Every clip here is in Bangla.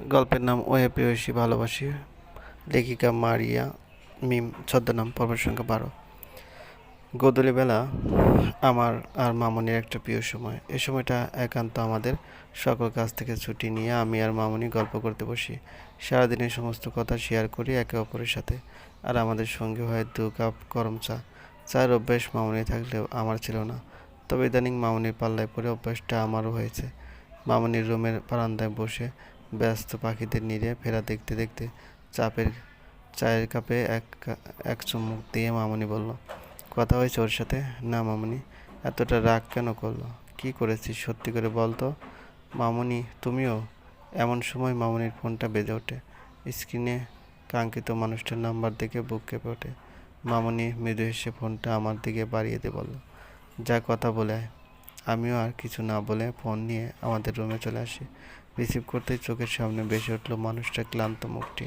গল্পের নাম ওহে প্রেয়সী, ভালোবাসি। লেখিকা মারিয়া মিম, ছদ্মনাম পর্ব সংখ্যা বারো। গোদলিবেলা আমার আর মামনির একটা প্রিয় সময়। এ সময়টা একান্ত আমাদের সকল কাছ থেকে ছুটি নিয়ে আমি আর মামনি গল্প করতে বসি। সারাদিনের সমস্ত কথা শেয়ার করি একে অপরের সাথে। আর আমাদের সঙ্গে হয় দু কাপ গরম চা। চায়ের অভ্যেস মামনি থাকলেও আমার ছিল না। তবে ইদানিং মামনির পাল্লায় পড়ে অভ্যাসটা আমারও হয়েছে। মামনির রুমের বারান্দায় বসে ব্যস্ত পাখিদের নিরে ফেরা দেখতে দেখতে চাপের চায়ের কাপে এক এক চুমুক দিয়ে মামনি বলল, কথা হয়েছে ওর সাথে? না মামনি, এতটা রাগ কেন করল? কি করেছিস সত্যি করে বল তো? মামনি, তুমিও? এমন সময় মামনির ফোনটা বেজে ওঠে। স্ক্রিনে কাঙ্ক্ষিত মানুষটার নাম্বার দেখে বুক কেঁপে ওঠে। মামনি মৃদু হেসে ফোনটা আমার দিকে বাড়িয়ে দিয়ে বলল, যা কথা বলে। আমিও আর কিছু না বলে ফোন নিয়ে আমাদের রুমে চলে আসি। রিসিভ করতেই চোখের সামনে বেশি উঠল মানুষটার ক্লান্ত মুখটি।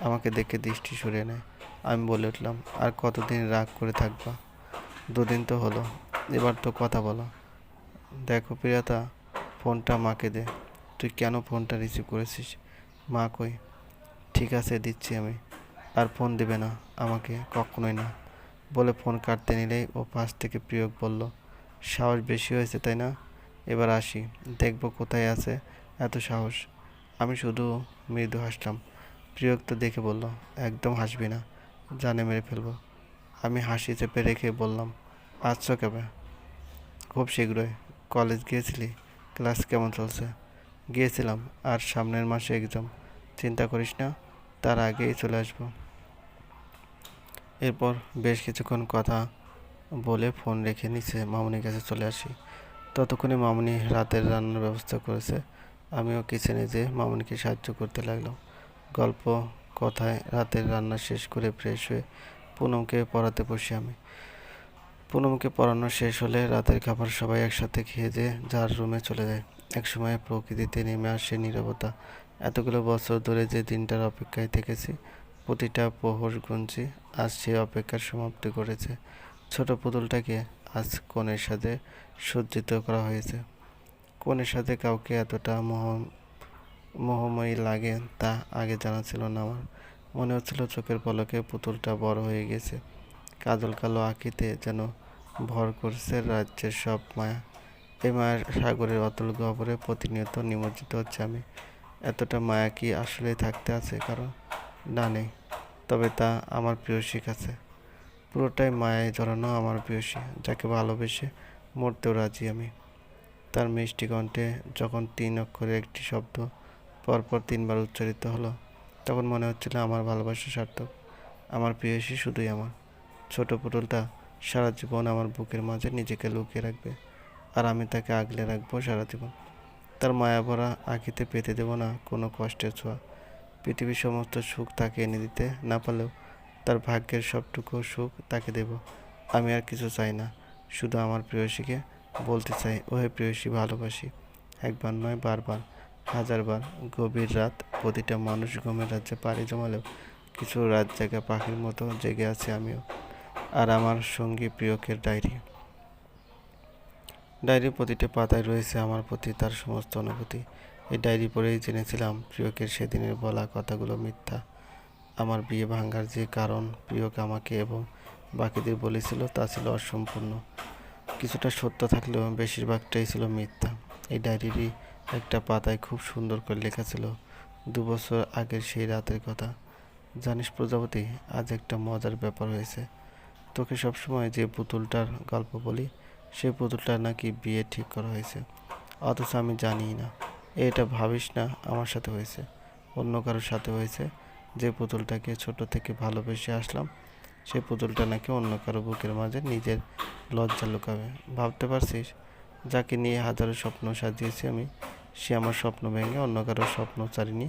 আমাকে দেখে দৃষ্টি সরিয়ে নেয়। আমি বলে উঠলাম, আর কতদিন রাগ করে থাকবা? দুদিন তো হলো। এবার তো কথা বলো। দেখো প্রিয়াতা, ফোনটা মাকে দে। তুই কেন ফোনটা রিসিভ করেছিস? মা কই? ঠিক আছে, দিচ্ছি আমি। আর ফোন দেবে না, আমাকে কখনোই না। বলে ফোন কাটতে নিলেই ও পাশ থেকে প্রিয়ক বলল সাহস বেশি হয়েছে, তাই না? এবার আসি, দেখব কোথায় আছে এত সাহস। আমি শুধু মৃদু হাসলাম। প্রিয়ক তো দেখে বলল, একদম হাসবি না, জানে মেরে ফেলব। আমি হাসি চেপে রেখে বললাম আসছো কবে খুব শীঘ্রই। কলেজ গিয়েছিলি? ক্লাস কেমন চলছে? গিয়েছিলাম, আর সামনের মাসে এক্সাম চিন্তা করিস না, তার আগেই চলে আসব। এরপর বেশ কিছুক্ষণ কথা বলে ফোন রেখে নিচে মামুনির কাছে চলে আসি। ততক্ষণে মামুনি রাতের রান্নার ব্যবস্থা করেছে। আমিও কিচেনে যেয়ে মামুনিকে সাহায্য করতে লাগলাম। গল্প, কথায় রাতের রান্না শেষ করে ফ্রেশ হয়ে পুনমকে পড়াতে বসি আমি। পুনমকে পড়ানো শেষ হলে রাতের খাবার সবাই একসাথে খেয়ে যে যার রুমে চলে যায়। একসময় প্রকৃতিতে নেমে আসে নীরবতা। এতগুলো বছর ধরে যে দিনটার অপেক্ষায় থেকেছি, প্রতিটা প্রহর গুনছি আজ সে অপেক্ষার সমাপ্তি করেছে। ছোট পুতুলটাকে আজ কনের সাথে সজ্জিত করা হয়েছে। কনের সাথে কাউকে এতটা মোহ মোহময়ী লাগে তা আগে জানা ছিল না আমার। মনে হচ্ছিল চোখের পলকে পুতুলটা বড় হয়ে গেছে। কাজল কালো আঁকিতে যেন ভর করছে রাজ্যের সব মায়া। এই মায়ের সাগরের অতল গহ্বরে প্রতিনিয়ত নিমজ্জিত হচ্ছে আমি। এতটা মায়া কি আসলে থাকতে আছে কারণ না নেই। তবে তা আমার প্রিয় শিখ কাছে পুরোটাই মায়ায় জড়ানো আমার প্রিয়সী, যাকে ভালোবেসে মরতেও রাজি আমি। তার মিষ্টি কণ্ঠে যখন তিন অক্ষরে একটি শব্দ পরপর তিনবার উচ্চারিত হলো, তখন মনে হচ্ছিল আমার ভালোবাসা সার্থক। আমার প্রিয়সী শুধুই আমার। ছোট পুতুলটা সারা জীবন আমার বুকের মাঝে নিজেকে লুকিয়ে রাখবে, আর আমি তাকে আগলে রাখব সারা জীবন। তার মায়া ভরা আঁকিতে পেতে দেব না কোনো কষ্টের ছোঁয়া। পৃথিবীর সমস্ত সুখ তাকে এনে দিতে না পারলেও তার ভাগ্যের সবটুকু সুখ তাকে দেব। আমি আর কিছু চাই না, শুধু আমার প্রেয়সীকে বলতে চাই, ওহে প্রেয়সী, ভালোবাসি। একবার নয়, বারবার, হাজারবার, গভীর রাত, প্রতিটা মানুষ ঘুমের রাজ্যে পাড়ি জমালেও কিছু রাত জায়গা পাখির মতো জেগে আছে আমিও। আর আমার সঙ্গী প্রিয়কের ডায়েরি। ডায়েরির প্রতিটি পাতায় রয়েছে আমার প্রতি তার সমস্ত অনুভূতি। এই ডায়েরি পড়েই জেনেছিলাম প্রিয়কের সেদিনের বলা কথাগুলো মিথ্যা। আমার বিয়ে ভাঙার যে কারণ প্রিয়ক আমাকে এবং বাকিদের বলেছিল তা ছিল অসম্পূর্ণ। কিছুটা সত্য থাকলেও বেশিরভাগটাই ছিল মিথ্যা। এই ডায়েরিরই একটা পাতায় খুব সুন্দর করে লেখা ছিল, দু বছর আগের সেই রাতের কথা। জানিস প্রজাপতি, আজ একটা মজার ব্যাপার হয়েছে। তোকে সবসময় যে পুতুলটার গল্প বলি সেই পুতুলটার নাকি বিয়ে ঠিক করা হয়েছে। অথচ আমি জানি না। এটা ভাবিস না আমার সাথে হয়েছে। অন্য কারোর সাথে হয়েছে। যে পুতুলটাকে ছোট থেকে ভালোবেসে আসলাম সেই পুতুলটা নাকি অন্য কারও বুকের মাঝে নিজের লজ্জা লুকাবে। ভাবতে পারছিস? যাকে নিয়ে হাজারো স্বপ্ন সাজিয়েছি আমি, সে আমার স্বপ্ন ভেঙে অন্য কারও স্বপ্ন চারিনি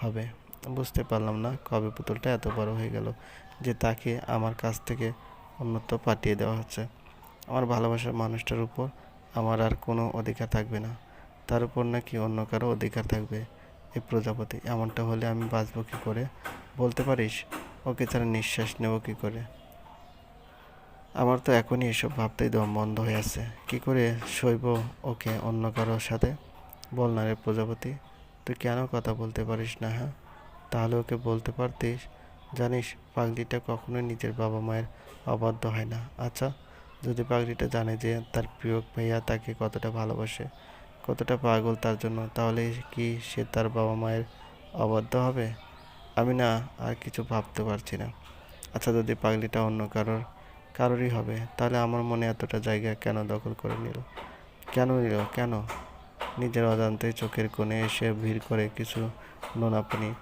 হবে। বুঝতে পারলাম না কবে পুতুলটা এত বড় হয়ে গেল যে তাকে আমার কাছ থেকে অন্যত্র পাঠিয়ে দেওয়া হচ্ছে। আমার ভালোবাসার মানুষটার উপর আমার আর কোনো অধিকার থাকবে না। তার উপর নাকি অন্য কারও অধিকার থাকবে। এই প্রজাপতি, এমনটা হলে আমি বাঁচবো কী করে? বলতে পারিস? ওকে ছাড়া নিঃশ্বাস নেব কী করে? আমার তো এখনই এসব ভাবতেই দম বন্ধ হয়ে আছে। কী করে সইব ওকে অন্য কারোর সাথে? বল না রে প্রজাপতি, তুই কেন কথা বলতে পারিস না হ্যাঁ? তাহলে ওকে বলতে পারতিস? জানিস, পাগলিটা কখনোই নিজের বাবা মায়ের অবাধ্য হয় না। আচ্ছা যদি পাগলিটা জানে যে তার প্রিয় ভাইয়া তাকে কতটা ভালোবাসে কতটা পাগল তার জন্য, তাহলে কি সে তার বাবা মায়ের অবাধ্য হবে? আমি না, আর কিছু ভাবতে পারছি না। আচ্ছা যদি পাগলিটা অন্য কারোর, কারোরই হবে, তাহলে আমার মনে এতটা জায়গা কেন দখল করে নিল? কেন নিল? কেন? নিজের অজান্তে চোখের কোণে এসে ভিড় করে কিছু নোনা পানি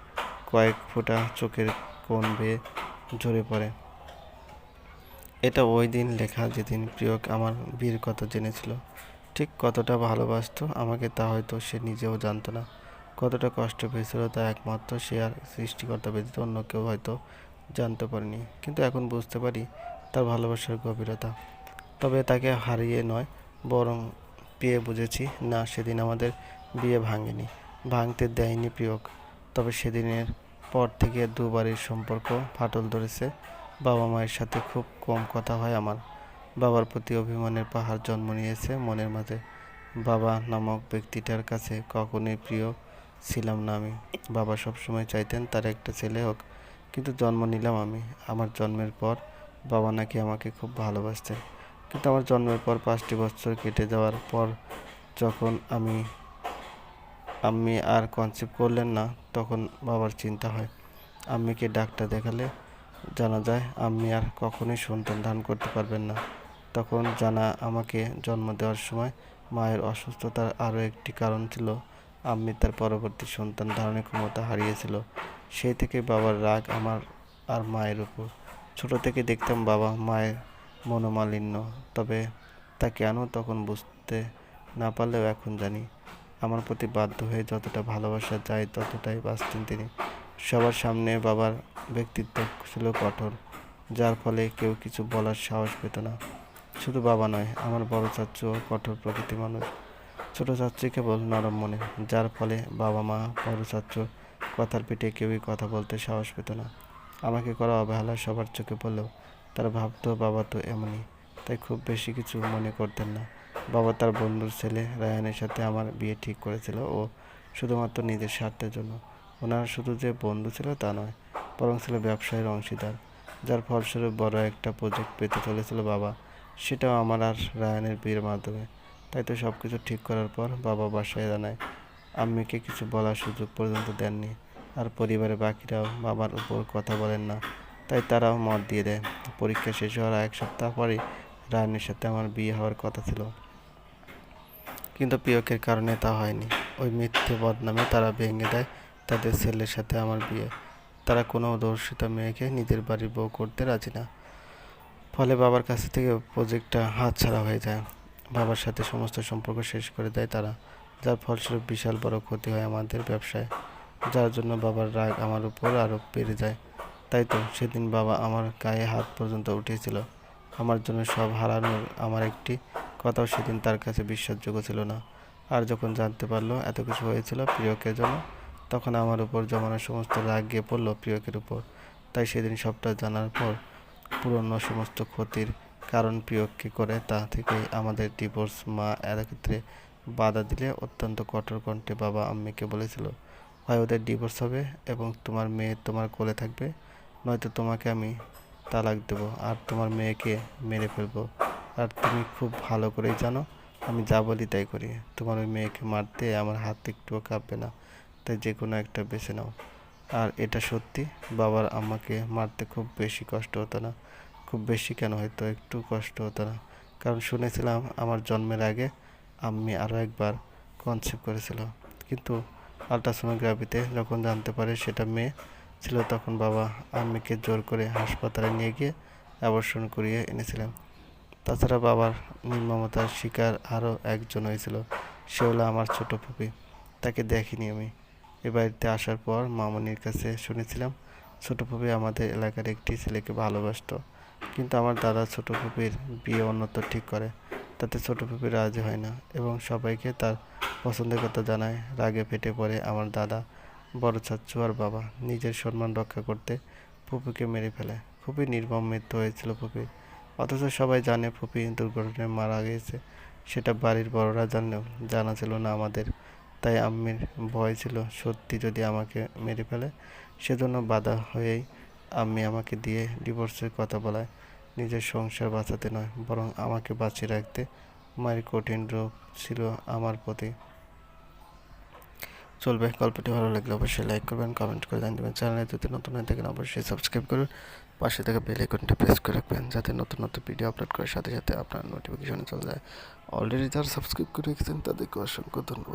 কয়েক ফোঁটা চোখের কোণ বেয়ে ঝরে পড়ে। এটা ওই দিন লেখা যেদিন প্রিয়ক আমার বীর কথা জেনেছিল। ঠিক কতটা ভালোবাসতো আমাকে তা হয়তো সে নিজেও জানতো না। কতটা কষ্ট পেয়েছিল তা একমাত্র সে আর সৃষ্টিকর্তা ব্যতীত অন্য কেউ হয়তো জানতে পারেনি। কিন্তু এখন বুঝতে পারি তার ভালোবাসার গভীরতা। তবে তাকে হারিয়ে নয়, বরং পেয়ে বুঝেছি, না, সেদিন আমাদের বিয়ে ভাঙেনি, ভাঙতে দেয়নি প্রিয়ক। তবে সেদিনের পর থেকে দুবারের সম্পর্ক ফাটল ধরেছে বাবা মায়ের সাথে খুব কম কথা হয় আমার। বাবার প্রতি অভিমানের পাহাড় জন্ম নিয়েছে মনের মাঝে। বাবা নামক ব্যক্তিটার কাছে কখনোই প্রিয় ছিলাম না আমি। বাবা সবসময় চাইতেন তার একটা ছেলে হোক, কিন্তু জন্ম নিলাম আমি। আমার জন্মের পর বাবা নাকি আমাকে খুব ভালোবাসতেন। কিন্তু আমার জন্মের পর পাঁচটি বছর কেটে যাওয়ার পর যখন আমি আম্মি আর কনসেপ্ট করলেন না, তখন বাবার চিন্তা হয়, আম্মিকে ডাক্তার দেখালে জানা যায় আম্মি আর কখনোই সন্তান ধারণ করতে পারবেন না। তখন জানা আমাকে জন্ম দেওয়ার সময় মায়ের অসুস্থতার আরও একটি কারণ ছিল। আম্মি তার পরবর্তী সন্তান ধারণের ক্ষমতা হারিয়েছিল। সেই থেকে বাবার রাগ আমার আর মায়ের উপর। ছোট থেকে দেখতাম বাবা মায়ের মনোমালিন্য, তবে তা কেন তখন বুঝতে না পারলেও এখন জানি। আমার প্রতি বাধ্য হয়ে যতটা ভালোবাসা যায় ততটাই বাঁচতেন তিনি। সবার সামনে বাবার ব্যক্তিত্ব ছিল কঠোর, যার ফলে কেউ কিছু বলার সাহস পেত না। শুধু বাবা নয়, আমার বড় চাচুও কঠোর প্রকৃতি মানুষ। ছোট চাচি কেবল নরম মনে, যার ফলে বাবা মা, বড় চাচুর কথার পিঠে কেউই কথা বলতে সাহস পেত না। আমাকে করা অবহেলা সবার চোখে পড়লেও তার ভাবতো বাবা তো এমনই, তাই খুব বেশি কিছু মনে করতেন না। বাবা তার বন্ধুর ছেলে রায়ানের সাথে আমার বিয়ে ঠিক করেছিল ও শুধুমাত্র নিজের স্বার্থের জন্য। ওনার শুধু যে বন্ধু ছিল তা নয়, বরং ছিল ব্যবসায়ের অংশীদার, যার ফলস্বরূপ বড় একটা প্রজেক্ট পেতে চলেছিল বাবা। সেটাও আমার আর রায়ানের বিয়ের মাধ্যমে। তাই তো সব কিছু ঠিক করার পর বাবা বাসায় জানায়, আম্মিকে কিছু বলার সুযোগ পর্যন্ত দেননি। আর পরিবারের বাকিরাও বাবার উপর কথা বলেন না। তাই তারাও মত দিয়ে দেয়। পরীক্ষা শেষ হওয়ার এক সপ্তাহ পরেই রায়ানের সাথে আমার বিয়ে হওয়ার কথা ছিল। কিন্তু পিয়কের কারণে তা হয়নি। ওই মিথ্যে বদনামে তারা ভেঙে দেয় তাদের ছেলের সাথে আমার বিয়ে। তারা কোনো দর্শিত মেয়েকে নিজের বাড়ির বউ করতে রাজি না। ফলে বাবার কাছ থেকে প্রজেক্টটা হাতছাড়া হয়ে যায়। বাবার সাথে সমস্ত সম্পর্ক শেষ করে দেয় তারা। যার ফলস্বরূপ বিশাল বড় ক্ষতি হয় আমাদের ব্যবসায়, যার জন্য বাবার রাগ আমার উপর আরও বেড়ে যায়। তাই তো সেদিন বাবা আমার গায়ে হাত পর্যন্ত উঠিয়েছিল। আমার জন্য সব হারানোর আমার একটি কথাও সেদিন তার কাছে বিশ্বাসযোগ্য ছিল না। আর যখন জানতে পারল এত কিছু হয়েছিল প্রিয়কের জন্য তখন আমার উপর জমানো সমস্ত রাগ গিয়ে পড়ল প্রিয়কের উপর। তাই সেদিন সবটা জানার পর পুরনো সমস্ত ক্ষতির কারণ প্রিয়ককে করে তা থেকে আমাদের ডিভোর্স মা এক্ষেত্রে বাধা দিলে অত্যন্ত কঠোর কণ্ঠে বাবা আম্মিকে বলেছিল, হয় ওদের ডিভোর্স হবে এবং তোমার মেয়ে তোমার কোলে থাকবে, নয়তো তোমাকে আমি তালাক দেবো আর তোমার মেয়েকে মেরে ফেলব। আর তুমি খুব ভালো করেই জানো, আমি যা বলি তাই করি। তোমার ওই মেয়েকে মারতে আমার হাত একটুও কাঁপবে না, তাই যে কোনো একটা বেছে নাও। আর এটা সত্যি, বাবার আমাকে মারতে খুব বেশি কষ্ট হতো না। খুব বেশি কেন হয়তো একটু কষ্ট হতো না। কারণ শুনেছিলাম আমার জন্মের আগে আম্মি আরও একবার কনসেপ্ট করেছিল কিন্তু আলট্রাসোনোগ্রাফিতে যখন জানতে পারে সেটা মেয়ে ছিল তখন বাবা আম্মিকে জোর করে হাসপাতালে নিয়ে গিয়ে অ্যাবর্ষণ করিয়ে এনেছিলেন। তাছাড়া বাবার নির্মমতার শিকার আরও একজন হয়েছিল, সে হলো আমার ছোট ফুপি। তাকে দেখিনি আমি। এ বাড়িতে আসার পর মামনির কাছে শুনেছিলাম, ছোট ফুপি আমাদের এলাকার একটি ছেলেকে ভালোবাসতো। কিন্তু আমার দাদা ছোট ফুপির বিয়ে অন্যত্র ঠিক করে, তাতে ছোট ফুপি রাজি হয় না এবং সবাইকে তার পছন্দের কথা জানায়। রাগে ফেটে পড়ে আমার দাদা, বড় চাচ্চু আর বাবা নিজের সম্মান রক্ষা করতে ফুপিকে মেরে ফেলে। ফুপি নির্মম মৃত্যু হয়েছিল ফুপির অথচ সবাই জানে ফুপি দুর্ঘটনায় মারা গিয়েছে, সেটা বাড়ির বড়রা জানলেও জানা ছিল না আমাদের তাই আম্মির ভয় ছিল, সত্যি যদি আমাকে মেরে ফেলে, সেজন্য বাধা হয়েই আম্মি আমাকে দিয়ে ডিভোর্সের কথা বলায়। নিজের সংসার বাঁচাতে নয়, বরং আমাকে বাঁচিয়ে রাখতে মায়ের কঠিন রূপ ছিল আমার প্রতি। চলবে, গল্পটি ভালো লাগলে অবশ্যই লাইক করবেন, কমেন্ট করে জানিয়ে দেবেন। চ্যানেলে যদি নতুন হয়ে থাকেন, অবশ্যই সাবস্ক্রাইব করুন। পাশে থেকে বেল আইকনটি প্রেস করে রাখবেন, যাতে নতুন নতুন ভিডিও আপলোড করার সাথে সাথে আপনার নোটিফিকেশনে চলে যায়। অলরেডি যারা সাবস্ক্রাইব করে রেখেছেন, তাদেরকে অসংখ্য ধন্যবাদ।